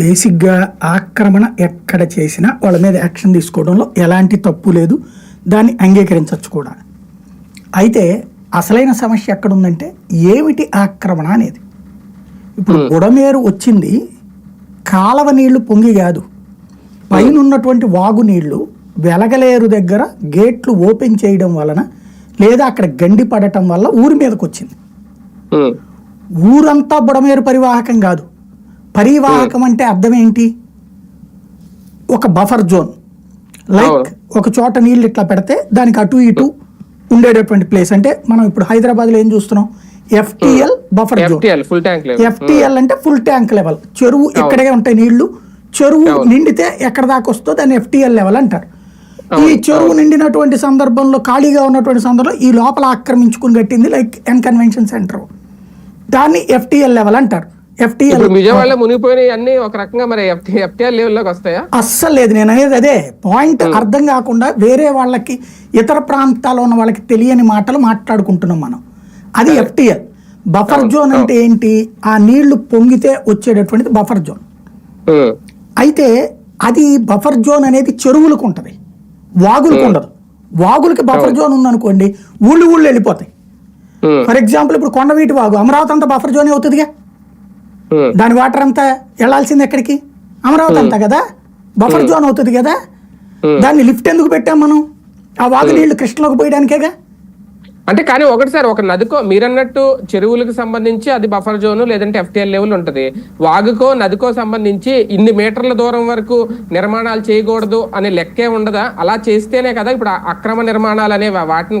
బేసిక్గా ఆక్రమణ ఎక్కడ చేసినా వాళ్ళ మీద యాక్షన్ తీసుకోవడంలో ఎలాంటి తప్పు లేదు. దాన్ని అంగీకరించవచ్చు కూడా. అయితే అసలైన సమస్య ఎక్కడుందంటే ఏమిటి ఆక్రమణ అనేది? ఇప్పుడు బుడమేరు వచ్చింది కాలవ నీళ్ళు పొంగి కాదు. పైన ఉన్నటువంటి వాగు నీళ్ళు వెలగలేరు దగ్గర గేట్లు ఓపెన్ చేయడం వలన లేదా అక్కడ గండి పడటం వల్ల ఊరి మీదకి వచ్చింది ఊరంతా బుడమేరు పరివాహకం కాదు. పరివాహకం అంటే అర్థం ఏంటి? ఒక బఫర్ జోన్ లైక్. ఒక చోట నీళ్ళు ఇట్లా పెడితే దానికి అటు ఇటు ఉండేటటువంటి ప్లేస్ అంటే మనం ఇప్పుడు హైదరాబాద్లో ఏం చూస్తున్నాం? ఎఫ్టిఎల్ బఫర్ జోన్ ఎఫ్టిఎల్ అంటే ఫుల్ ట్యాంక్ లెవెల్ చెరువు ఎక్కడే ఉంటాయి నీళ్ళు. చెరువు నిండితే ఎక్కడ దాకా వస్తుందో దాన్ని ఎఫ్టిఎల్ లెవెల్ అంటారు. ఈ చెరువు నిండినటువంటి సందర్భంలో ఖాళీగా ఉన్నటువంటి సందర్భంలో ఈ లోపల ఆక్రమించుకుని కట్టింది లైక్ ఎన్ కన్వెన్షన్ సెంటర్ దాన్ని ఎఫ్టిఎల్ లెవెల్ అంటారు. ఎఫ్టిఎల్ విజయవాడలో మునిగిపోయినాయి అన్ని ఒక రకంగా మరి లెవెల్లోకి వస్తాయా? అస్సలు లేదు. నేను అనేది అదే పాయింట్ అర్థం కాకుండా వేరే వాళ్ళకి ఇతర ప్రాంతాల్లో ఉన్న వాళ్ళకి తెలియని మాటలు మాట్లాడుకుంటున్నాం మనం. అది ఎఫ్టిఎల్ బఫర్ జోన్ అంటే ఏంటి? ఆ నీళ్ళు పొంగితే వచ్చేటటువంటిది బఫర్ జోన్ ఉమ్, అయితే అది బఫర్ జోన్ అనేది చెరువులకు ఉంటుంది. వాగులకు ఉండదు. వాగులకి బఫర్ జోన్ ఉందనుకోండి ఊళ్ళు ఊళ్ళు వెళ్ళిపోతాయి. ఫర్ ఎగ్జాంపుల్ ఇప్పుడు కొండవీటి వాగు అమరావతి అంతా బఫర్ జోనే అవుతుందిగా? దాని వాటర్ అంతా వెళ్ళాల్సింది ఎక్కడికి? అమరావతి అంతా కదా? బఫర్ జోన్ అవుతుంది కదా. దాన్ని లిఫ్ట్ ఎందుకు పెట్టాం మనం? ఆ వాగు నీళ్ళు కృష్ణలోకి పోయడానికేగా? అంటే కానీ ఒకటి సార్ ఒక నదికో మీరన్నట్టు చెరువులకు సంబంధించి అది బఫర్ జోన్ లేదంటే ఎఫ్టీఎల్ లెవెల్ ఉంటది. వాగుకో నదికో సంబంధించి ఇన్ని మీటర్ల దూరం వరకు నిర్మాణాలు చేయకూడదు అనే లెక్కే ఉండదా? అలా చేస్తేనే కదా ఇప్పుడు అక్రమ నిర్మాణాలు అనే వాటిని